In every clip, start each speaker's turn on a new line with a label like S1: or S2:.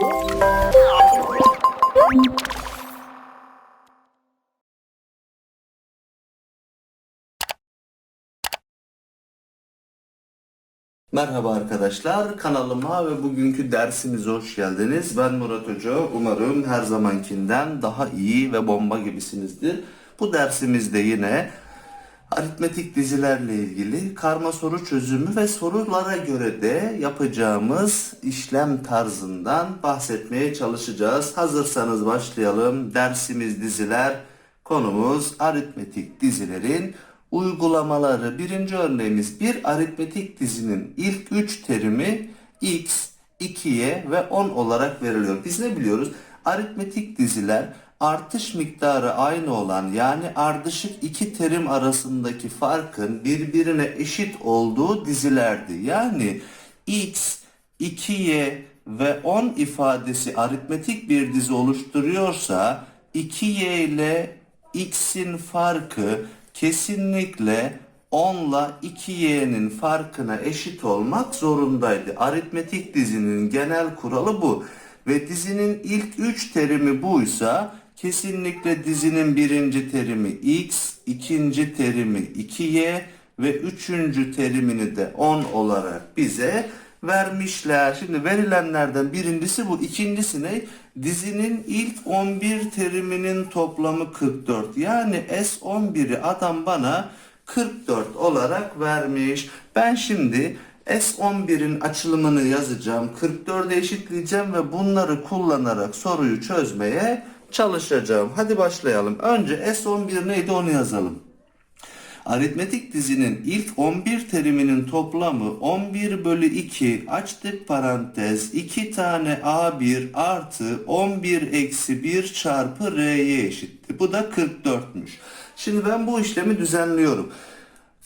S1: Merhaba arkadaşlar, kanalıma ve bugünkü dersimize hoş geldiniz. Ben Murat Hoca. Umarım her zamankinden daha iyi ve bomba gibisinizdir. Bu dersimizde yine aritmetik dizilerle ilgili karma soru çözümü ve sorulara göre de yapacağımız işlem tarzından bahsetmeye çalışacağız. Hazırsanız başlayalım. Dersimiz diziler, konumuz aritmetik dizilerin uygulamaları. Birinci örneğimiz bir aritmetik dizinin ilk 3 terimi x, 2y ve 10 olarak veriliyor. Biz ne biliyoruz? Aritmetik diziler artış miktarı aynı olan yani ardışık iki terim arasındaki farkın birbirine eşit olduğu dizilerdi. Yani x, 2y ve 10 ifadesi aritmetik bir dizi oluşturuyorsa 2y ile x'in farkı kesinlikle 10 ile 2y'nin farkına eşit olmak zorundaydı. Aritmetik dizinin genel kuralı bu. Ve dizinin ilk 3 terimi buysa kesinlikle dizinin birinci terimi x, ikinci terimi 2y ve üçüncü terimini de 10 olarak bize vermişler. Şimdi verilenlerden birincisi bu. İkincisi ne? Dizinin ilk 11 teriminin toplamı 44. Yani S11'i adam bana 44 olarak vermiş. Ben şimdi S11'in açılımını yazacağım. 44'e eşitleyeceğim ve bunları kullanarak soruyu çözmeye çalışacağım. Hadi başlayalım. Önce S11 neydi onu yazalım. Aritmetik dizinin ilk 11 teriminin toplamı 11 bölü 2 açtık parantez 2 tane A1 artı 11 eksi 1 çarpı R'ye eşitti. Bu da 44'müş. Şimdi ben bu işlemi düzenliyorum.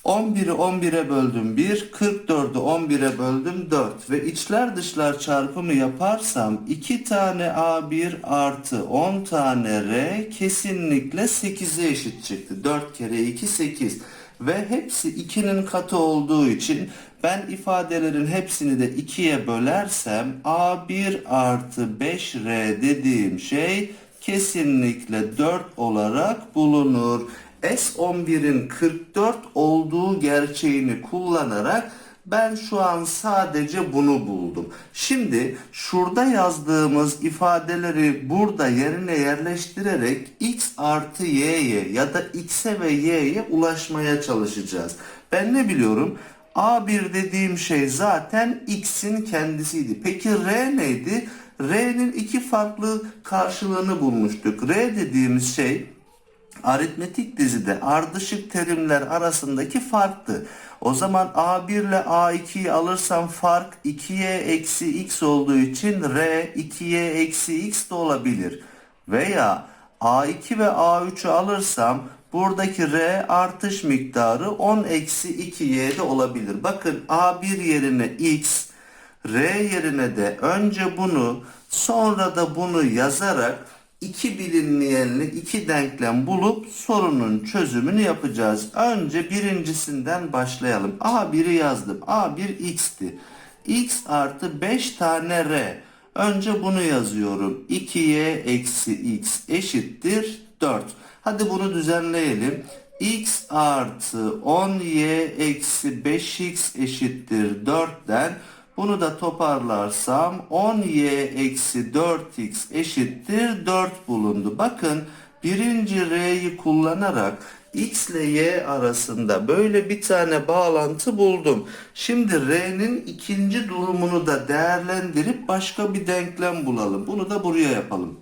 S1: 11'i 11'e böldüm 1, 44'ü 11'e böldüm 4 ve içler dışlar çarpımı yaparsam 2 tane A1 artı 10 tane R kesinlikle 8'e eşit çıktı. 4 kere 2 8 ve hepsi 2'nin katı olduğu için ben ifadelerin hepsini de 2'ye bölersem A1 artı 5R dediğim şey kesinlikle 4 olarak bulunur. S11'in 44 olduğu gerçeğini kullanarak ben şu an sadece bunu buldum. Şimdi şurada yazdığımız ifadeleri burada yerine yerleştirerek x artı y'ye ya da x'e ve y'ye ulaşmaya çalışacağız. Ben ne biliyorum? A1 dediğim şey zaten x'in kendisiydi. Peki R neydi? R'nin iki farklı karşılığını bulmuştuk. R dediğimiz şey aritmetik dizide ardışık terimler arasındaki farktı. O zaman A1 ile A2'yi alırsam fark 2y eksi x olduğu için R 2y eksi x de olabilir. Veya A2 ve A3'ü alırsam buradaki R artış miktarı 10 eksi 2y de olabilir. Bakın A1 yerine x, R yerine de önce bunu sonra da bunu yazarak iki bilinmeyenli iki denklem bulup sorunun çözümünü yapacağız. Önce birincisinden başlayalım. A1'i yazdım. A1 x'ti. x artı 5 tane r. Önce bunu yazıyorum. 2y eksi x eşittir 4. Hadi bunu düzenleyelim. x artı 10y eksi 5x eşittir 4'ten bunu da toparlarsam 10y eksi 4x eşittir 4 bulundu. Bakın birinci r'yi kullanarak x ile y arasında böyle bir tane bağlantı buldum. Şimdi r'nin ikinci durumunu da değerlendirip başka bir denklem bulalım. Bunu da buraya yapalım.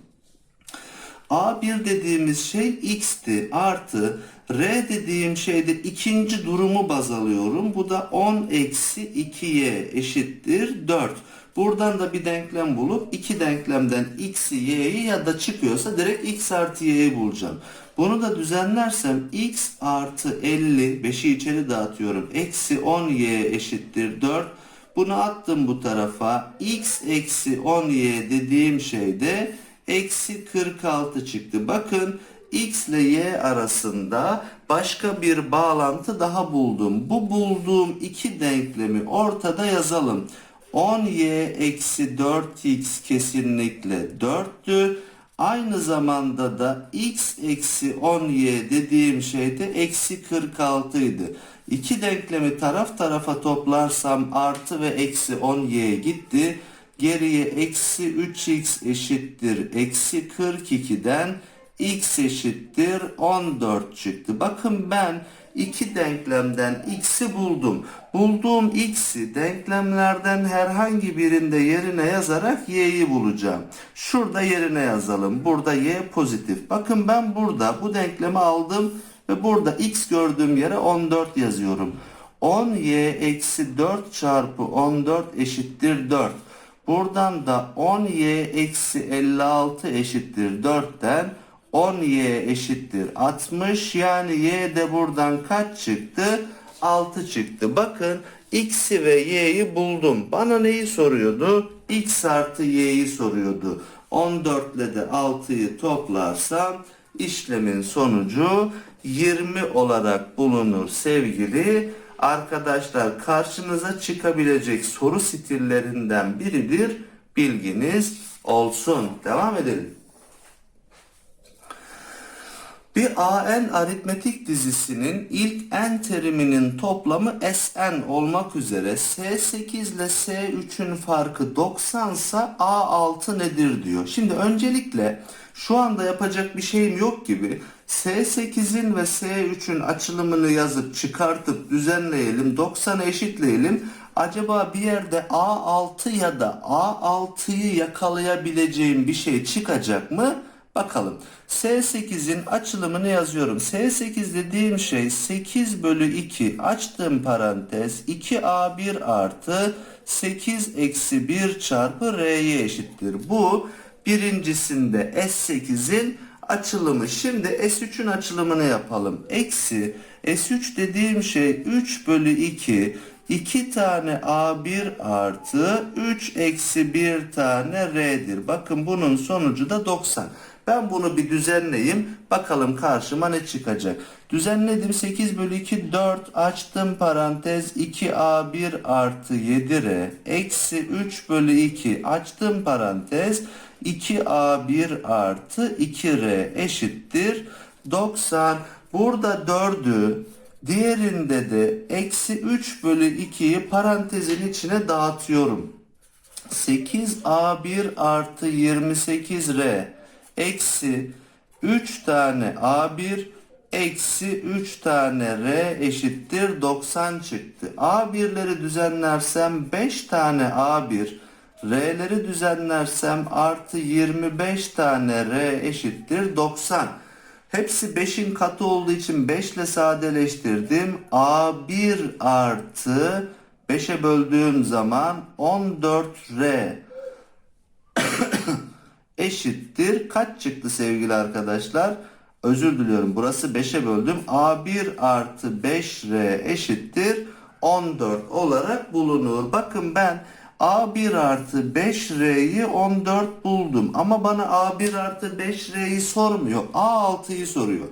S1: A1 dediğimiz şey x'ti artı R dediğim şeyde ikinci durumu baz alıyorum. Bu da 10 eksi 2y eşittir 4. Buradan da bir denklem bulup iki denklemden x'i y'yi ya da çıkıyorsa direkt x artı y'yi bulacağım. Bunu da düzenlersem x artı 50 5'i içeri dağıtıyorum. Eksi 10y eşittir 4. Bunu attım bu tarafa. x eksi 10y dediğim şeyde eksi 46 çıktı. Bakın x ile y arasında başka bir bağlantı daha buldum. Bu bulduğum iki denklemi ortada yazalım. 10y eksi 4x kesinlikle 4'tü. Aynı zamanda da x eksi 10y dediğim şey de eksi 46 idi. İki denklemi taraf tarafa toplarsam artı ve eksi 10y gitti. Geriye eksi 3x eşittir eksi 42'den x eşittir 14 çıktı. Bakın ben iki denklemden x'i buldum. Bulduğum x'i denklemlerden herhangi birinde yerine yazarak y'yi bulacağım. Şurada yerine yazalım. Burada y pozitif. Bakın ben burada bu denklemi aldım ve burada x gördüğüm yere 14 yazıyorum. 10y eksi 4 çarpı 14 eşittir 4. Buradan da 10y eksi 56 eşittir 4'ten 10y eşittir 60 yani y de buradan kaç çıktı? 6 çıktı. Bakın x'i ve y'yi buldum. Bana neyi soruyordu? x artı y'yi soruyordu. 14 ile de 6'yı toplarsam işlemin sonucu 20 olarak bulunur sevgili arkadaşlar. Karşınıza çıkabilecek soru stillerinden biridir. Bilginiz olsun. Devam edelim. Bir AN aritmetik dizisinin ilk n teriminin toplamı Sn olmak üzere S8 ile S3'ün farkı 90 ise A6 nedir diyor. Şimdi öncelikle şu anda yapacak bir şeyim yok gibi S8'in ve S3'ün açılımını yazıp çıkartıp düzenleyelim 90'a eşitleyelim. Acaba bir yerde A6 ya da A6'yı yakalayabileceğim bir şey çıkacak mı? Bakalım. S8'in açılımını yazıyorum. S8 dediğim şey 8 bölü 2 açtığım parantez 2A1 artı 8 eksi 1 çarpı R'ye eşittir. Bu birincisinde S8'in açılımı. Şimdi S3'ün açılımını yapalım. Eksi S3 dediğim şey 3 bölü 2 2 tane A1 artı 3 eksi 1 tane R'dir. Bakın bunun sonucu da 90. Ben bunu bir düzenleyeyim. Bakalım karşıma ne çıkacak. Düzenledim 8 bölü 2 4 açtım parantez 2A1 artı 7R eksi 3 bölü 2 açtım parantez 2A1 artı 2R eşittir 90. Burada 4'ü diğerinde de eksi 3 bölü 2'yi parantezin içine dağıtıyorum. 8A1 artı 28R eksi 3 tane A1 eksi 3 tane R eşittir 90 çıktı. A1'leri düzenlersem 5 tane A1 R'leri düzenlersem artı 25 tane R eşittir 90. Hepsi 5'in katı olduğu için 5 ile sadeleştirdim. A1 artı 5'e böldüğüm zaman 14R eşittir. Kaç çıktı sevgili arkadaşlar? Özür diliyorum. Burası 5'e böldüm. A1 artı 5R eşittir. 14 olarak bulunur. Bakın ben A1 artı 5R'yi 14 buldum. Ama bana A1 artı 5R'yi sormuyor. A6'yı soruyor.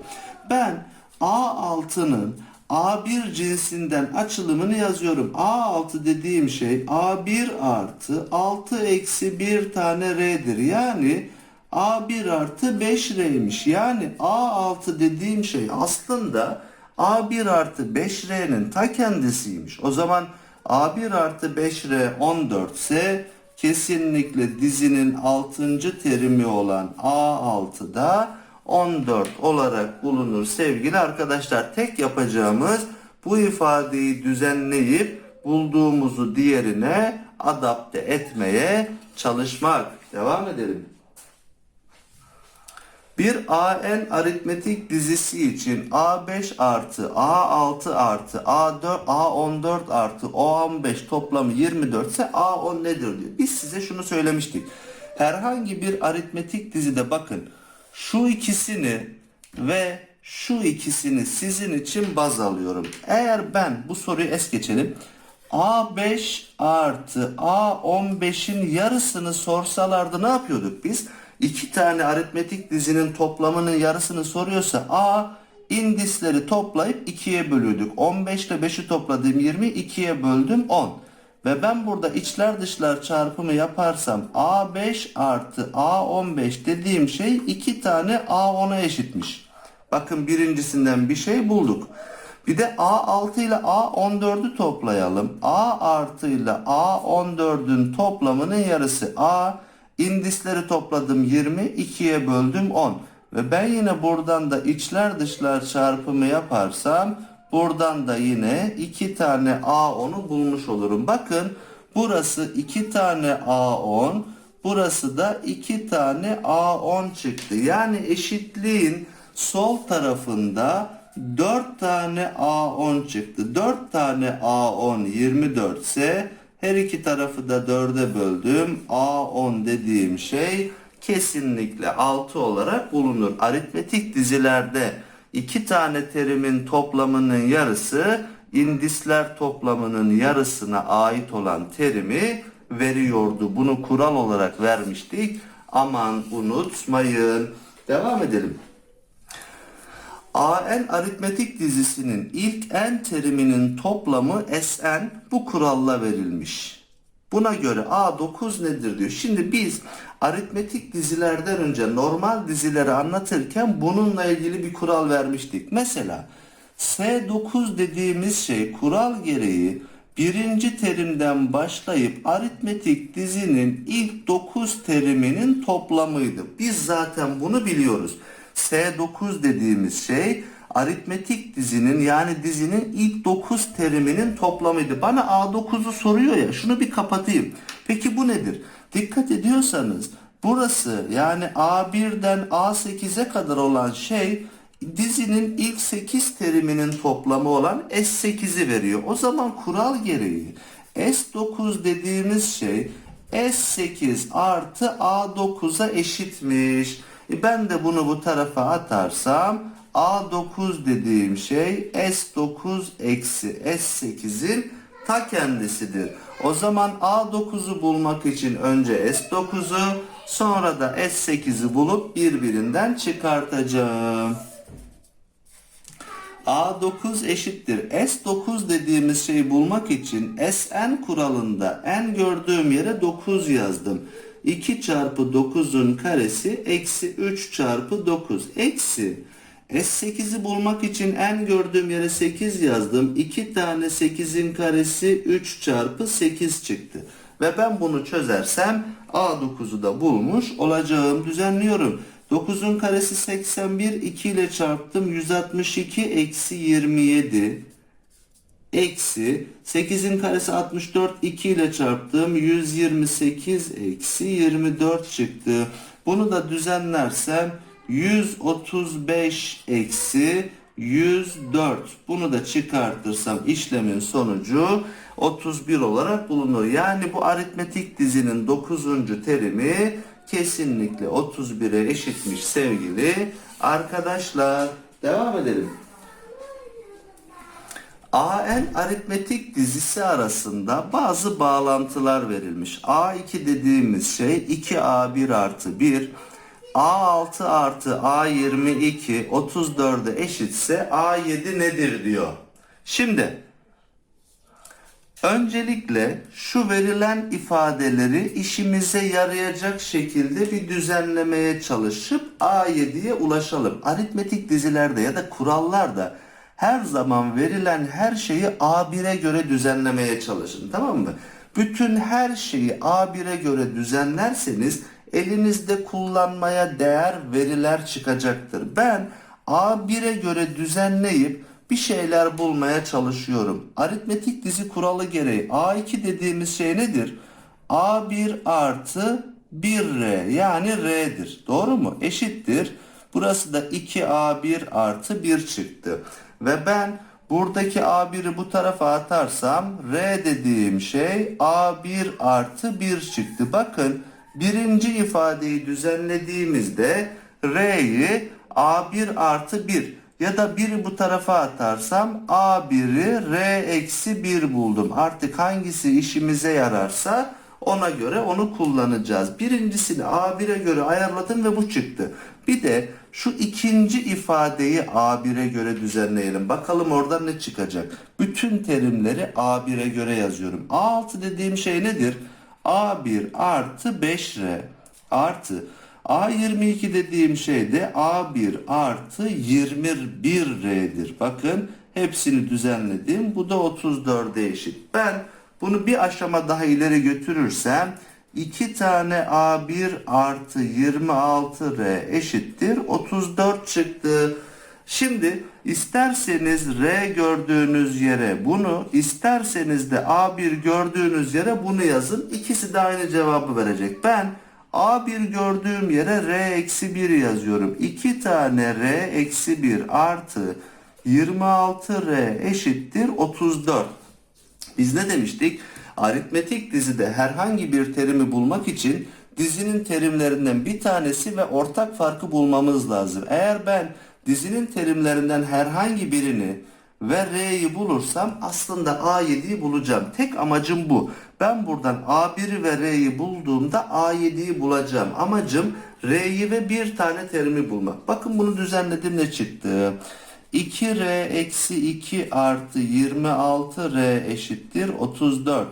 S1: Ben A6'nın A1 cinsinden açılımını yazıyorum. A6 dediğim şey A1 artı 6 eksi 1 tane R'dir. Yani A1 artı 5R'ymiş. Yani A6 dediğim şey aslında A1 artı 5R'nin ta kendisiymiş. O zaman A1 artı 5R 14 ise kesinlikle dizinin 6. terimi olan A6'da 14 olarak bulunur sevgili arkadaşlar. Tek yapacağımız bu ifadeyi düzenleyip bulduğumuzu diğerine adapte etmeye çalışmak. Devam edelim. Bir AN aritmetik dizisi için A5 artı A6 artı A4 A14 artı O15 toplamı 24 ise A10 nedir diyor. Biz size şunu söylemiştik. Herhangi bir aritmetik dizide bakın şu ikisini ve şu ikisini sizin için baz alıyorum. Eğer ben bu soruyu es geçelim. A5 artı A15'in yarısını sorsalardı ne yapıyorduk biz? İki tane aritmetik dizinin toplamının yarısını soruyorsa A indisleri toplayıp 2'ye bölüyorduk. 15 ile 5'i topladım 20, 2'ye böldüm 10. Ve ben burada içler dışlar çarpımı yaparsam A5 artı A15 dediğim şey iki tane A10'a eşitmiş. Bakın birincisinden bir şey bulduk. Bir de A6 ile A14'ü toplayalım. A artı ile A14'ün toplamının yarısı A. İndisleri topladım 20, 2'ye böldüm 10. Ve ben yine buradan da içler dışlar çarpımı yaparsam buradan da yine 2 tane A10'u bulmuş olurum. Bakın burası 2 tane A10, burası da 2 tane A10 çıktı. Yani eşitliğin sol tarafında 4 tane A10 çıktı. 4 tane A10 24 ise her iki tarafı da 4'e böldüm. A10 dediğim şey kesinlikle 6 olarak bulunur. Aritmetik dizilerde iki tane terimin toplamının yarısı indisler toplamının yarısına ait olan terimi veriyordu. Bunu kural olarak vermiştik. Aman unutmayın. Devam edelim. AN aritmetik dizisinin ilk n teriminin toplamı Sn bu kuralla verilmiş. Buna göre A9 nedir diyor. Şimdi biz aritmetik dizilerden önce normal dizileri anlatırken bununla ilgili bir kural vermiştik. Mesela S9 dediğimiz şey kural gereği birinci terimden başlayıp aritmetik dizinin ilk 9 teriminin toplamıydı. Biz zaten bunu biliyoruz. S9 dediğimiz şey aritmetik dizinin yani dizinin ilk 9 teriminin toplamıydı. Bana A9'u soruyor ya şunu bir kapatayım. Peki bu nedir? Dikkat ediyorsanız burası yani A1'den A8'e kadar olan şey dizinin ilk 8 teriminin toplamı olan S8'i veriyor. O zaman kural gereği S9 dediğimiz şey S8 artı A9'a eşitmiş. E ben de bunu bu tarafa atarsam A9 dediğim şey S9 eksi S8'in ta kendisidir. O zaman A9'u bulmak için önce S9'u sonra da S8'i bulup birbirinden çıkartacağım. A9 eşittir. S9 dediğimiz şeyi bulmak için Sn kuralında n gördüğüm yere 9 yazdım. 2 çarpı 9'un karesi eksi 3 çarpı 9 eksi S8'i bulmak için n gördüğüm yere 8 yazdım. 2 tane 8'in karesi 3 çarpı 8 çıktı. Ve ben bunu çözersem A9'u da bulmuş olacağım. Düzenliyorum. 9'un karesi 81. 2 ile çarptım. 162 eksi 27 eksi 8'in karesi 64 2 ile çarptım 128 eksi 24 çıktı. Bunu da düzenlersem 135 eksi 104 bunu da çıkartırsam işlemin sonucu 31 olarak bulunur. Yani bu aritmetik dizinin 9. terimi kesinlikle 31'e eşitmiş sevgili arkadaşlar. Devam edelim. AN aritmetik dizisi arasında bazı bağlantılar verilmiş. A2 dediğimiz şey 2A1 artı 1, A6 artı A22 34'e eşitse A7 nedir diyor. Şimdi öncelikle şu verilen ifadeleri işimize yarayacak şekilde bir düzenlemeye çalışıp A7'ye ulaşalım. Aritmetik dizilerde ya da kurallarda her zaman verilen her şeyi A1'e göre düzenlemeye çalışın. Tamam mı? Bütün her şeyi A1'e göre düzenlerseniz elinizde kullanmaya değer veriler çıkacaktır. Ben A1'e göre düzenleyip bir şeyler bulmaya çalışıyorum. Aritmetik dizi kuralı gereği A2 dediğimiz şey nedir? A1 artı 1R yani R'dir. Doğru mu? Eşittir. Burası da 2A1 artı 1 çıktı. Ve ben buradaki A1'i bu tarafa atarsam R dediğim şey A1 artı 1 çıktı. Bakın birinci ifadeyi düzenlediğimizde R'yi A1 artı 1 ya da 1'i bu tarafa atarsam A1'i R eksi 1 buldum. Artık hangisi işimize yararsa Ona göre onu kullanacağız. Birincisini A1'e göre ayarladım ve bu çıktı. Bir de şu ikinci ifadeyi A1'e göre düzenleyelim. Bakalım oradan ne çıkacak. Bütün terimleri A1'e göre yazıyorum. A6 dediğim şey nedir? A1 artı 5R artı A22 dediğim şey de A1 artı 21R'dir. Bakın hepsini düzenledim. Bu da 34'e eşit. Ben bunu bir aşama daha ileri götürürsem 2 tane A1 artı 26R eşittir 34 çıktı. Şimdi isterseniz R gördüğünüz yere bunu, isterseniz de A1 gördüğünüz yere bunu yazın. İkisi de aynı cevabı verecek. Ben A1 gördüğüm yere R eksi 1 yazıyorum. 2 tane R eksi 1 artı 26R eşittir 34. Biz ne demiştik? Aritmetik dizide herhangi bir terimi bulmak için dizinin terimlerinden bir tanesi ve ortak farkı bulmamız lazım. Eğer ben dizinin terimlerinden herhangi birini ve R'yi bulursam aslında A7'yi bulacağım. Tek amacım bu. Ben buradan A1'i ve R'yi bulduğumda A7'yi bulacağım. Amacım R'yi ve bir tane terimi bulmak. Bakın bunu düzenledim ne çıktı? 2R eksi 2 artı 26R eşittir 34.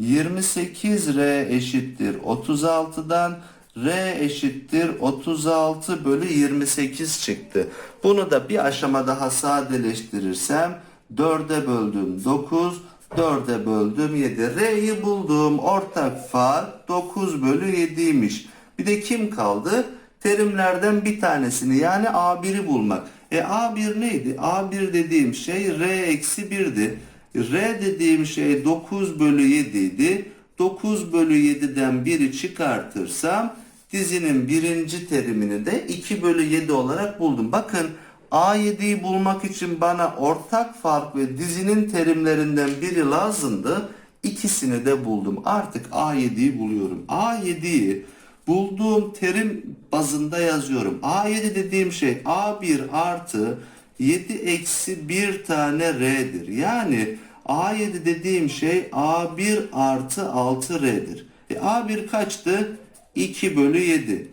S1: 28R eşittir 36'dan R eşittir 36 bölü 28 çıktı. Bunu da bir aşama daha sadeleştirirsem 4'e böldüm 9, 4'e böldüm 7. R'yi buldum. Ortak fark 9 bölü 7'ymiş. Bir de kim kaldı? Terimlerden bir tanesini yani A1'i bulmak. E A1 neydi? A1 dediğim şey R eksi 1'di. R dediğim şey 9 bölü 7 idi. 9 bölü 7'den 1'i çıkartırsam dizinin birinci terimini de 2 bölü 7 olarak buldum. Bakın A7'yi bulmak için bana ortak fark ve dizinin terimlerinden biri lazımdı. İkisini de buldum. Artık A7'yi buluyorum. A7'yi bulduğum terim bazında yazıyorum. A7 dediğim şey A1 artı 7 eksi 1 tane R'dir. Yani A7 dediğim şey A1 artı 6R'dir. E A1 kaçtı? 2 bölü 7.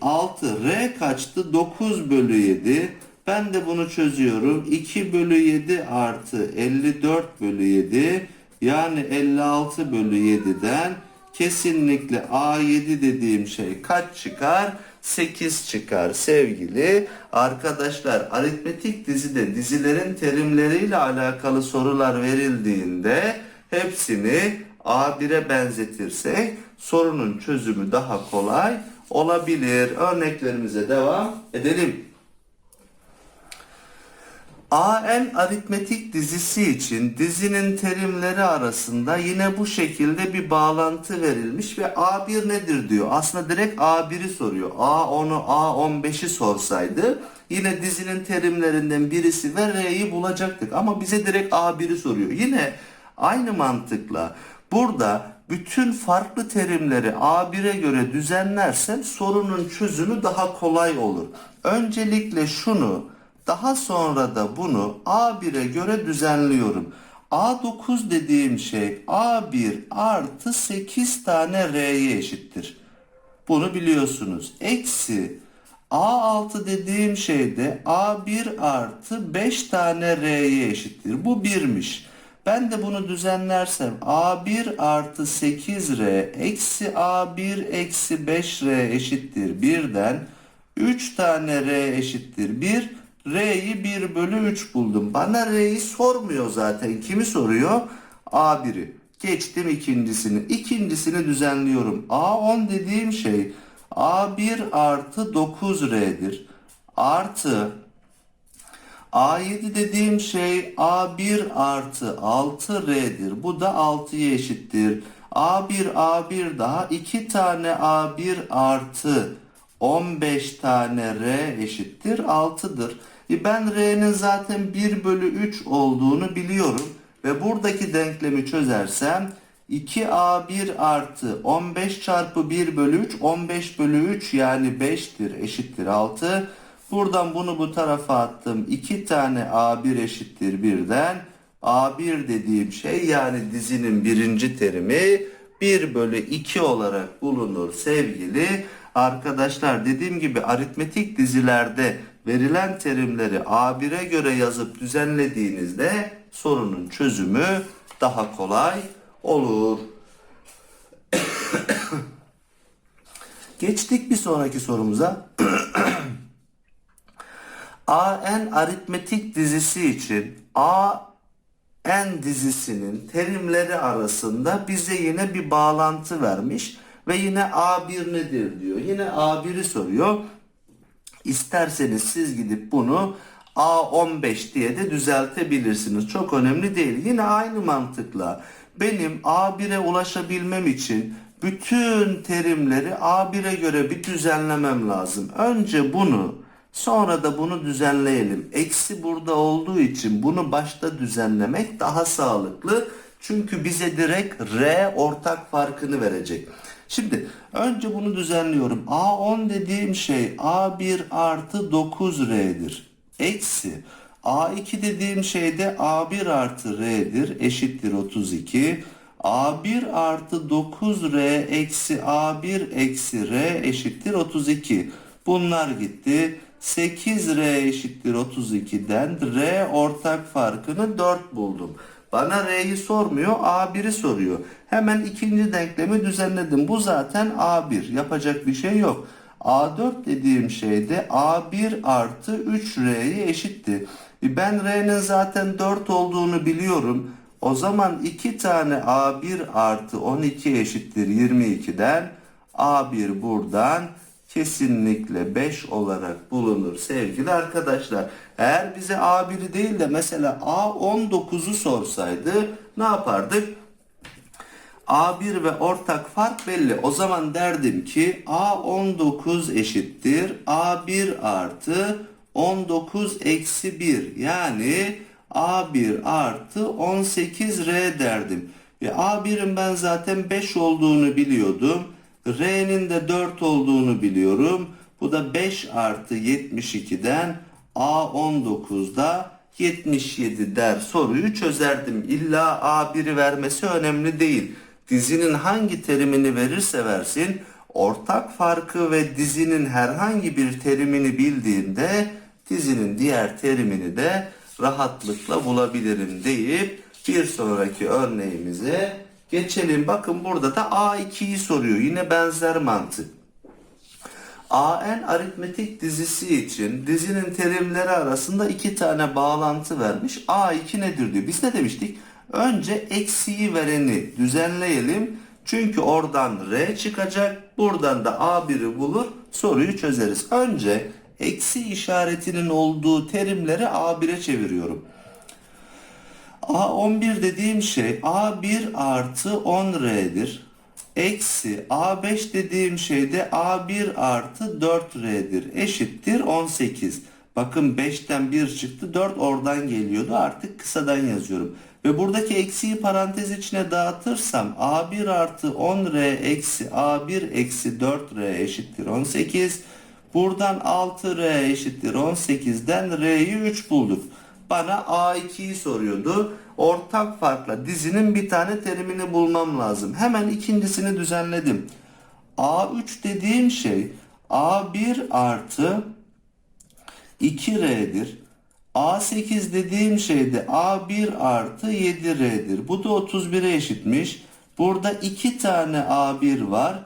S1: 6 R kaçtı? 9 bölü 7. Ben de bunu çözüyorum. 2 bölü 7 artı 54 bölü 7 yani 56 bölü 7'den kesinlikle A7 dediğim şey kaç çıkar? 8 çıkar sevgili arkadaşlar. Aritmetik dizide dizilerin terimleriyle alakalı sorular verildiğinde hepsini A1'e benzetirsek sorunun çözümü daha kolay olabilir. Örneklerimize devam edelim. AN aritmetik dizisi için dizinin terimleri arasında yine bu şekilde bir bağlantı verilmiş ve A1 nedir diyor. Aslında direkt A1'i soruyor. A10'u A15'i sorsaydı yine dizinin terimlerinden birisi ve R'yi bulacaktık. Ama bize direkt A1'i soruyor. Yine aynı mantıkla burada bütün farklı terimleri A1'e göre düzenlersem sorunun çözümü daha kolay olur. Öncelikle şunu daha sonra da bunu A1'e göre düzenliyorum. A9 dediğim şey A1 artı 8 tane R'ye eşittir. Bunu biliyorsunuz. Eksi A6 dediğim şey de A1 artı 5 tane R'ye eşittir. Bu 1'miş. Ben de bunu düzenlersem A1 artı 8R eksi A1 eksi 5R eşittir 1'den 3 tane R eşittir 1 R'yi 1 bölü 3 buldum. Bana R'yi sormuyor zaten. Kimi soruyor? A1'i. Geçtim ikincisini. İkincisini düzenliyorum. A10 dediğim şey A1 artı 9R'dir. Artı A7 dediğim şey A1 artı 6R'dir. Bu da 6'ya eşittir. A1 A1 daha 2 tane A1 artı 15 tane R eşittir 6'dır. E ben R'nin zaten 1 bölü 3 olduğunu biliyorum. Ve buradaki denklemi çözersem 2A1 artı 15 çarpı 1 bölü 3 15 bölü 3 yani 5'tir eşittir 6. Buradan bunu bu tarafa attım. 2 tane A1 eşittir 1'den. A1 dediğim şey yani dizinin birinci terimi 1 bölü 2 olarak bulunur sevgili arkadaşlar. Dediğim gibi aritmetik dizilerde verilen terimleri A1'e göre yazıp düzenlediğinizde sorunun çözümü daha kolay olur. Geçtik bir sonraki sorumuza. AN aritmetik dizisi için AN dizisinin terimleri arasında bize yine bir bağlantı vermiş ve yine A1 nedir diyor. Yine A1'i soruyor. İsterseniz siz gidip bunu A15 diye de düzeltebilirsiniz. Çok önemli değil. Yine aynı mantıkla benim A1'e ulaşabilmem için bütün terimleri A1'e göre bir düzenlemem lazım. Önce bunu sonra da bunu düzenleyelim. Eksi burada olduğu için bunu başta düzenlemek daha sağlıklı. Çünkü bize direkt R ortak farkını verecek. Şimdi önce bunu düzenliyorum. A10 dediğim şey A1 artı 9R'dir. Eksi A2 dediğim şey de A1 artı R'dir. Eşittir 32. A1 artı 9R eksi A1 eksi R eşittir 32. Bunlar gitti. 8R eşittir 32'den R ortak farkını 4 buldum. Bana R'yi sormuyor A1'i soruyor. Hemen ikinci denklemi düzenledim. Bu zaten A1. Yapacak bir şey yok. A4 dediğim şey de A1 artı 3R'ye eşitti. E Ben R'nin zaten 4 olduğunu biliyorum. O zaman 2 tane A1 artı 12 eşittir 22'den A1 buradan kesinlikle 5 olarak bulunur sevgili arkadaşlar. Eğer bize A1'i değil de mesela A19'u sorsaydı ne yapardık? A1 ve ortak fark belli. O zaman derdim ki A19 eşittir A1 artı 19 eksi 1 yani A1 artı 18R derdim. E, A1'in ben zaten 5 olduğunu biliyordum. R'nin de 4 olduğunu biliyorum. Bu da 5 artı 72'den A19'da 77 der soruyu çözerdim. İlla A1'i vermesi önemli değil. Dizinin hangi terimini verirse versin ortak farkı ve dizinin herhangi bir terimini bildiğimde dizinin diğer terimini de rahatlıkla bulabilirim deyip bir sonraki örneğimize geçelim. Bakın burada da A2'yi soruyor. Yine benzer mantık. AN aritmetik dizisi için dizinin terimleri arasında iki tane bağlantı vermiş. A2 nedir diyor. Biz ne demiştik? Önce eksiği vereni düzenleyelim. Çünkü oradan R çıkacak. Buradan da A1'i bulur. Soruyu çözeriz. Önce eksi işaretinin olduğu terimleri A1'e çeviriyorum. A11 dediğim şey A1 artı 10R'dir. Eksi A5 dediğim şey de A1 artı 4R'dir. Eşittir 18. Bakın 5'ten 1 çıktı. 4 oradan geliyordu. Artık kısadan yazıyorum. Ve buradaki eksiği parantez içine dağıtırsam A1 artı 10R eksi A1 eksi 4R eşittir 18. Buradan 6R eşittir 18'den R'yi 3 bulduk. Bana A2'yi soruyordu. Ortak farkla dizinin bir tane terimini bulmam lazım. Hemen ikincisini düzenledim. A3 dediğim şey A1 artı 2R'dir. A8 dediğim şey de A1 artı 7R'dir. Bu da 31'e eşitmiş. Burada 2 tane A1 var.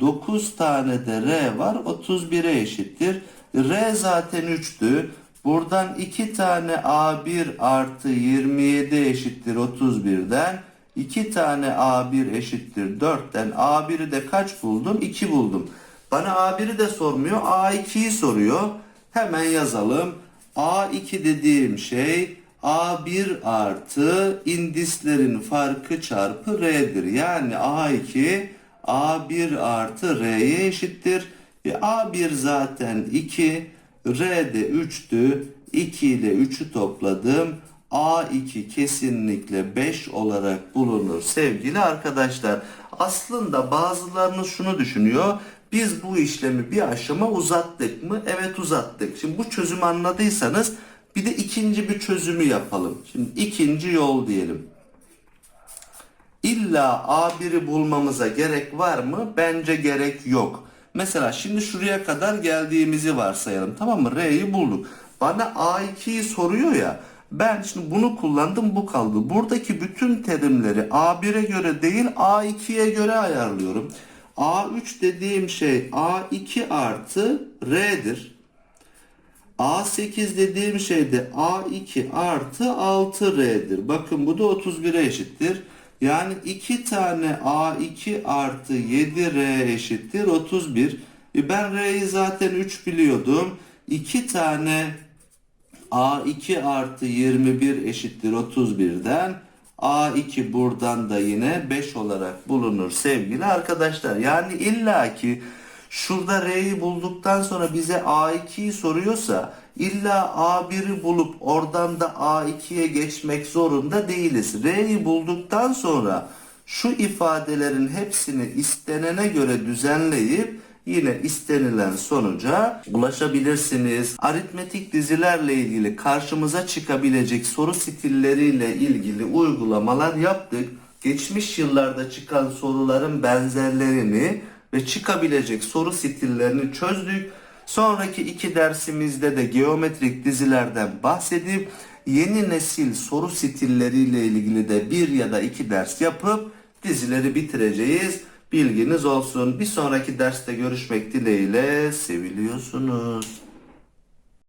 S1: 9 tane de R var. 31'e eşittir. R zaten 3'tü. Buradan 2 tane A1 artı 27 eşittir 31'den. 2 tane A1 eşittir 4'ten. A1'i de kaç buldum? 2 buldum. Bana A1'i de sormuyor. A2'yi soruyor. Hemen yazalım. A2 dediğim şey A1 artı indislerin farkı çarpı R'dir. Yani A2 A1 artı R'ye eşittir. E A1 zaten 2, R de 3'tü. 2 ile 3'ü topladım. A2 kesinlikle 5 olarak bulunur sevgili arkadaşlar. Aslında bazılarınız şunu düşünüyor. Biz bu işlemi bir aşama uzattık mı? Evet uzattık. Şimdi bu çözümü anladıysanız bir de ikinci bir çözümü yapalım. Şimdi ikinci yol diyelim. İlla A1'i bulmamıza gerek var mı? Bence gerek yok. Mesela şimdi şuraya kadar geldiğimizi varsayalım. Tamam mı? R'yi bulduk. Bana A2'yi soruyor ya. Ben şimdi bunu kullandım bu kaldı. Buradaki bütün terimleri A1'e göre değil A2'ye göre ayarlıyorum. A3 dediğim şey A2 artı R'dir. A8 dediğim şey de A2 artı 6R'dir. Bakın bu da 31'e eşittir. Yani 2 tane A2 artı 7R eşittir 31. E ben R'yi zaten 3 biliyordum. 2 tane A2 artı 21 eşittir 31'den. A2 buradan da yine 5 olarak bulunur sevgili arkadaşlar. Yani illaki şurada R'yi bulduktan sonra bize A2'yi soruyorsa illa A1'i bulup oradan da A2'ye geçmek zorunda değiliz. R'yi bulduktan sonra şu ifadelerin hepsini istenene göre düzenleyip yine istenilen sonuca ulaşabilirsiniz. Aritmetik dizilerle ilgili karşımıza çıkabilecek soru stilleriyle ilgili uygulamalar yaptık. Geçmiş yıllarda çıkan soruların benzerlerini ve çıkabilecek soru stillerini çözdük. Sonraki iki dersimizde de geometrik dizilerden bahsedip yeni nesil soru stilleriyle ilgili de bir ya da iki ders yapıp dizileri bitireceğiz. Bilginiz olsun. Bir sonraki derste görüşmek dileğiyle seviliyorsunuz.